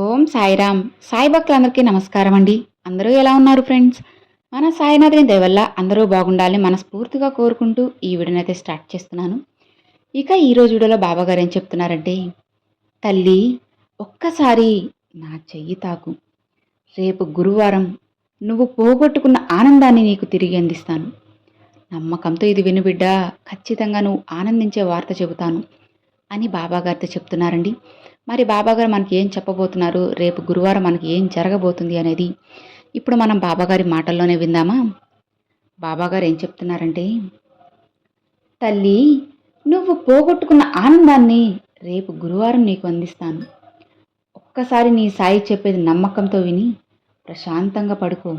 ఓం సాయిరామ్. సాయి భక్తులందరికీ నమస్కారం అండి. అందరూ ఎలా ఉన్నారు ఫ్రెండ్స్? మన సాయినాథుని దయవల్ల అందరూ బాగుండాలని మనస్ఫూర్తిగా కోరుకుంటూ ఈ వీడియోనైతే స్టార్ట్ చేస్తున్నాను. ఇక ఈరోజు వీడియోలో బాబాగారు ఏం చెప్తున్నారంటే తల్లి ఒక్కసారి నా చెయ్యి తాకు. రేపు గురువారం నువ్వు పోగొట్టుకున్న ఆనందాన్ని నీకు తిరిగి అందిస్తాను. నమ్మకంతో ఇది విను బిడ్డ. ఖచ్చితంగా నువ్వు ఆనందించే వార్త చెబుతాను అని బాబాగారితో చెప్తున్నారండి. మరి బాబాగారు మనకి ఏం చెప్పబోతున్నారు? రేపు గురువారం మనకి ఏం జరగబోతుంది అనేది ఇప్పుడు మనం బాబాగారి మాటల్లోనే విందామా? బాబాగారు ఏం చెప్తున్నారంటే తల్లి నువ్వు పోగొట్టుకున్న ఆనందాన్ని రేపు గురువారం నీకు అందిస్తాను. ఒక్కసారి నీ సాయి చెప్పేది నమ్మకంతో విని ప్రశాంతంగా పడుకో.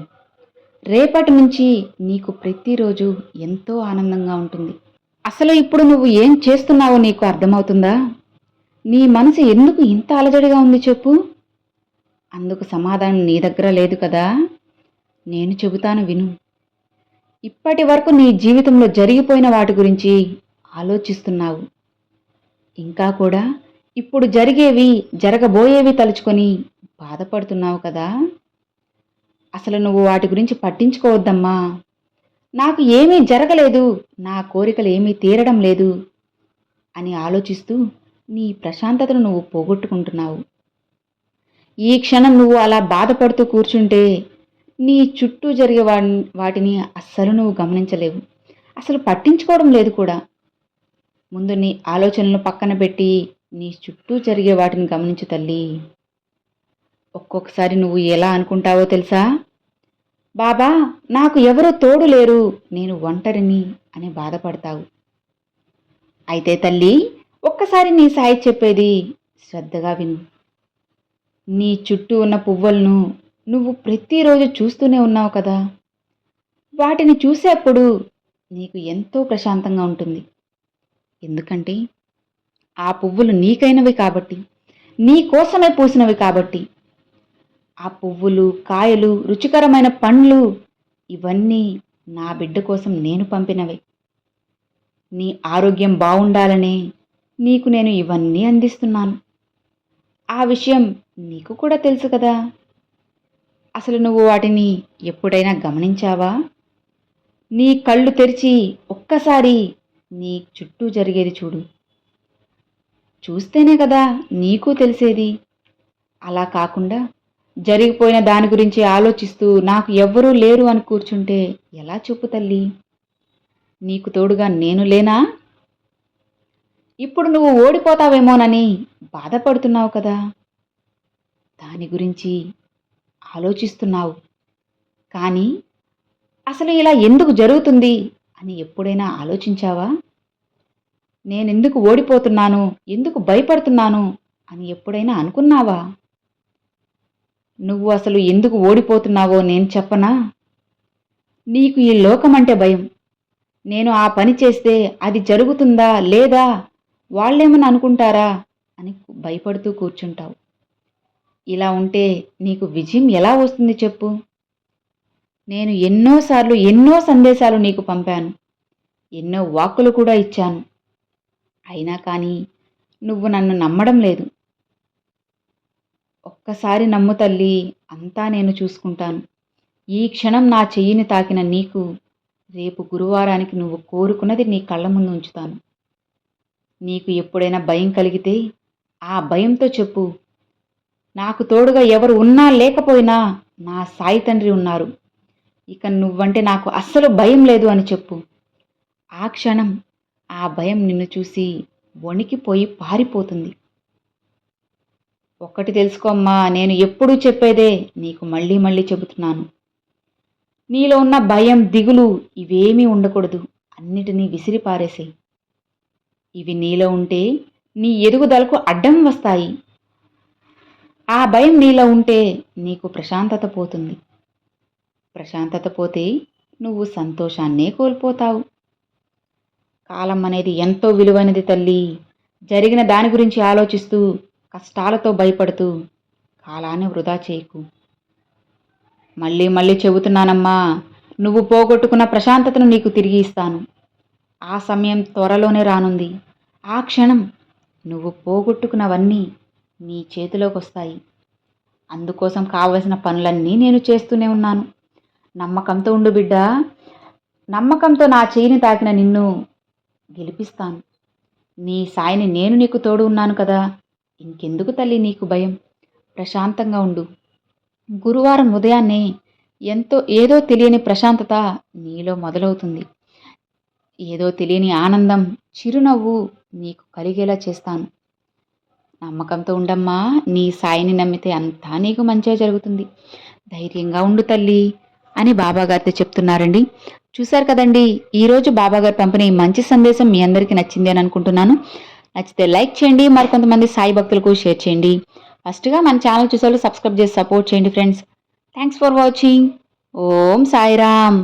రేపటి నుంచి నీకు ప్రతిరోజు ఎంతో ఆనందంగా ఉంటుంది. అసలు ఇప్పుడు నువ్వు ఏం చేస్తున్నావో నీకు అర్థమవుతుందా? నీ మనసు ఎందుకు ఇంత అలజడిగా ఉంది చెప్పు? అందుకు సమాధానం నీ దగ్గర లేదు కదా. నేను చెబుతాను విను. ఇప్పటి వరకు నీ జీవితంలో జరిగిపోయిన వాటి గురించి ఆలోచిస్తున్నావు. ఇంకా కూడా ఇప్పుడు జరిగేవి జరగబోయేవి తలుచుకొని బాధపడుతున్నావు కదా. అసలు నువ్వు వాటి గురించి పట్టించుకోవద్దమ్మా. నాకు ఏమీ జరగలేదు నా కోరికలు ఏమీ తీరడం లేదు అని ఆలోచిస్తూ నీ ప్రశాంతతను నువ్వు పోగొట్టుకుంటున్నావు. ఈ క్షణం నువ్వు అలా బాధపడుతూ కూర్చుంటే నీ చుట్టూ జరిగే వా వాటిని అస్సలు నువ్వు గమనించలేవు. అసలు పట్టించుకోవడం లేదు కూడా. ముందు నీ ఆలోచనలు పక్కన పెట్టి నీ చుట్టూ జరిగే వాటిని గమనించు తల్లి. ఒక్కొక్కసారి నువ్వు ఎలా అనుకుంటావో తెలుసా? బాబా నాకు ఎవరూ తోడు లేరు నేను ఒంటరిని అని బాధపడతావు. అయితే తల్లి ఒక్కసారి నీ సాయి చెప్పేది శ్రద్ధగా విను. నీ చుట్టూ ఉన్న పువ్వులను నువ్వు ప్రతిరోజు చూస్తూనే ఉన్నావు కదా. వాటిని చూసేప్పుడు నీకు ఎంతో ప్రశాంతంగా ఉంటుంది. ఎందుకంటే ఆ పువ్వులు నీకైనవి కాబట్టి నీ కోసమే పూసినవి కాబట్టి ఆ పువ్వులు కాయలు రుచికరమైన పండ్లు ఇవన్నీ నా బిడ్డ కోసం నేను పంపినవే. నీ ఆరోగ్యం బాగుండాలనే నీకు నేను ఇవన్నీ అందిస్తున్నాను. ఆ విషయం నీకు కూడా తెలుసు కదా. అసలు నువ్వు వాటిని ఎప్పుడైనా గమనించావా? నీ కళ్ళు తెరిచి ఒక్కసారి నీ చుట్టూ జరిగేది చూడు. చూస్తేనే కదా నీకు తెలిసేది. అలా కాకుండా జరిగిపోయిన దాని గురించి ఆలోచిస్తూ నాకు ఎవ్వరూ లేరు అని కూర్చుంటే ఎలా చెప్పు తల్లి? నీకు తోడుగా నేను లేనా? ఇప్పుడు నువ్వు ఓడిపోతావేమోనని బాధపడుతున్నావు కదా. దాని గురించి ఆలోచిస్తున్నావు. కానీ అసలు ఇలా ఎందుకు జరుగుతుంది అని ఎప్పుడైనా ఆలోచించావా? నేనెందుకు ఓడిపోతున్నాను? ఎందుకు భయపడుతున్నాను? అని ఎప్పుడైనా అనుకున్నావా? నువ్వు అసలు ఎందుకు ఓడిపోతున్నావో నేను చెప్పనా? నీకు ఈ లోకమంటే భయం. నేను ఆ పని చేస్తే అది జరుగుతుందా లేదా వాళ్ళేమని అనుకుంటారా? అని భయపడుతూ కూర్చుంటావు. ఇలా ఉంటే నీకు విజయం ఎలా వస్తుంది చెప్పు. నేను ఎన్నోసార్లు ఎన్నో సందేశాలు నీకు పంపాను. ఎన్నో వాక్కులు కూడా ఇచ్చాను. అయినా కానీ నువ్వు నన్ను నమ్మడం లేదు. ఒక్కసారి నమ్ము తల్లి అంతా నేను చూసుకుంటాను. ఈ క్షణం నా చెయ్యిని తాకిన నీకు రేపు గురువారానికి నువ్వు కోరుకున్నది నీ కళ్ళ ముందు ఉంచుతాను. నీకు ఎప్పుడైనా భయం కలిగితే ఆ భయంతో చెప్పు. నాకు తోడుగా ఎవరు ఉన్నా లేకపోయినా నా సాయి తండ్రి ఉన్నారు. ఇక నువ్వంటే నాకు అస్సలు భయం లేదు అని చెప్పు. ఆ క్షణం ఆ భయం నిన్ను చూసి వణికిపోయి పారిపోతుంది. ఒక్కటి తెలుసుకోమ్మా నేను ఎప్పుడూ చెప్పేదే నీకు మళ్ళీ మళ్ళీ చెబుతున్నాను. నీలో ఉన్న భయం దిగులు ఇవేమీ ఉండకూడదు. అన్నిటినీ విసిరిపారేసేయి. ఇవి నీలో ఉంటే నీ ఎదుగుదలకు అడ్డం వస్తాయి. ఆ భయం నీలో ఉంటే నీకు ప్రశాంతత పోతుంది. ప్రశాంతత పోతే నువ్వు సంతోషాన్నే కోల్పోతావు. కాలం అనేది ఎంతో విలువైనది తల్లి. జరిగిన దాని గురించి ఆలోచిస్తూ కష్టాలతో భయపడుతూ కాలాన్ని వృధా చేయకు. మళ్ళీ మళ్ళీ చెబుతున్నానమ్మా నువ్వు పోగొట్టుకున్న ప్రశాంతతను నీకు తిరిగి ఇస్తాను. ఆ సమయం త్వరలోనే రానుంది. ఆ క్షణం నువ్వు పోగొట్టుకున్నవన్నీ నీ చేతిలోకి వస్తాయి అందుకోసం కావలసిన పనులన్నీ నేను చేస్తూనే ఉన్నాను. నమ్మకంతో ఉండు బిడ్డ. నమ్మకంతో నా చేయిని తాకిన నిన్ను గెలిపిస్తాను. నీ సాయిని నేను నీకు తోడు ఉన్నాను కదా. ఇంకెందుకు తల్లి నీకు భయం? ప్రశాంతంగా ఉండు. గురువారం ఉదయాన్నే ఎంతో ఏదో తెలియని ప్రశాంతత నీలో మొదలవుతుంది. ఏదో తెలియని ఆనందం చిరునవ్వు నీకు కలిగేలా చేస్తాను. నమ్మకంతో ఉండమ్మా నీ సాయిని నమ్మితే అంతా నీకు మంచిగా జరుగుతుంది. ధైర్యంగా ఉండు తల్లి అని బాబాగారితో చెప్తున్నారండి. చూశారు కదండి ఈరోజు బాబాగారు పంపిన ఈ మంచి సందేశం మీ అందరికీ నచ్చింది అని అనుకుంటున్నాను. నచ్చితే లైక్ చేయండి మరికొంతమంది సాయి భక్తులకు షేర్ చేయండి. ఫస్ట్గా మన ఛానల్ చూసేవాళ్ళు సబ్స్క్రైబ్ చేసి సపోర్ట్ చేయండి friends. Thanks for watching. Om Sairam.